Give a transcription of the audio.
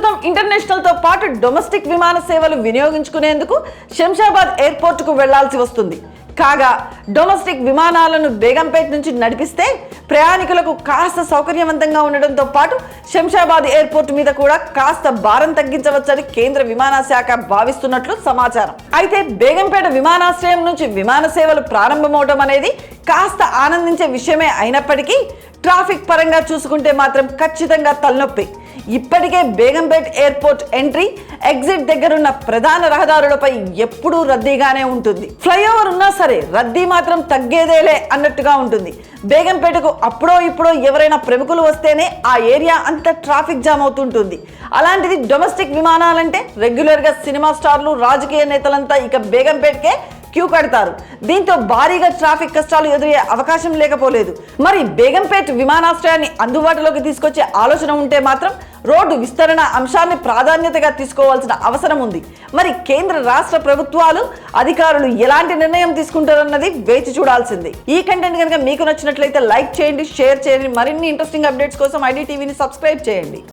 ప్రస్తుతం ఇంటర్నేషనల్తో పాటు డొమెస్టిక్ విమాన సేవలు వినియోగించుకునేందుకు శంషాబాద్ ఎయిర్పోర్ట్కు వెళ్ళాల్సి వస్తుంది. కాగా డొమెస్టిక్ విమానాలను బేగంపేట నుంచి నడిపిస్తే ప్రయాణికులకు కాస్త సౌకర్యవంతంగా ఉండడంతో పాటు శంషాబాద్ ఎయిర్పోర్ట్ మీద కూడా కాస్త భారం తగ్గించవచ్చని కేంద్ర విమాన శాఖ భావిస్తున్నట్లు సమాచారం. అయితే బేగంపేట విమానాశ్రయం నుంచి విమాన సేవలు ప్రారంభమవడం అనేది కాస్త ఆనందించే విషయమే అయినప్పటికీ ట్రాఫిక్ పరంగా చూసుకుంటే మాత్రం ఖచ్చితంగా తలనొప్పి. ఇప్పటికే బేగంపేట్ ఎయిర్పోర్ట్ ఎంట్రీ ఎగ్జిట్ దగ్గరున్న ప్రధాన రహదారులపై ఎప్పుడూ రద్దీగానే ఉంటుంది. ఫ్లైఓవర్ ఉన్నా సరే రద్దీ మాత్రం తగ్గేదేలే అన్నట్టుగా ఉంటుంది. బేగంపేటకు అప్పుడో ఇప్పుడో ఎవరైనా ప్రముఖులు వస్తేనే ఆ ఏరియా అంతా ట్రాఫిక్ జామ్ అవుతుంటుంది. అలాంటిది డొమెస్టిక్ విమానాలంటే రెగ్యులర్గా సినిమా స్టార్లు రాజకీయ నేతలంతా ఇక బేగంపేటకే క్యూ కడతారు. దీంతో భారీగా ట్రాఫిక్ కష్టాలు ఎదురయ్యే అవకాశం లేకపోలేదు. మరి బేగంపేట్ విమానాశ్రయాన్ని అందుబాటులోకి తీసుకొచ్చే ఆలోచన ఉంటే మాత్రం రోడ్డు విస్తరణ అంశాన్ని ప్రాధాన్యతగా తీసుకోవాల్సిన అవసరం ఉంది. మరి కేంద్ర రాష్ట్ర ప్రభుత్వాలు అధికారులు ఎలాంటి నిర్ణయం తీసుకుంటారన్నది వేచి చూడాల్సింది. ఈ కంటెంట్ కనుక మీకు నచ్చినట్లయితే లైక్ చేయండి షేర్ చేయండి. మరిన్ని ఇంట్రెస్టింగ్ అప్డేట్స్ కోసం ఐడి టీవీని సబ్స్క్రైబ్ చేయండి.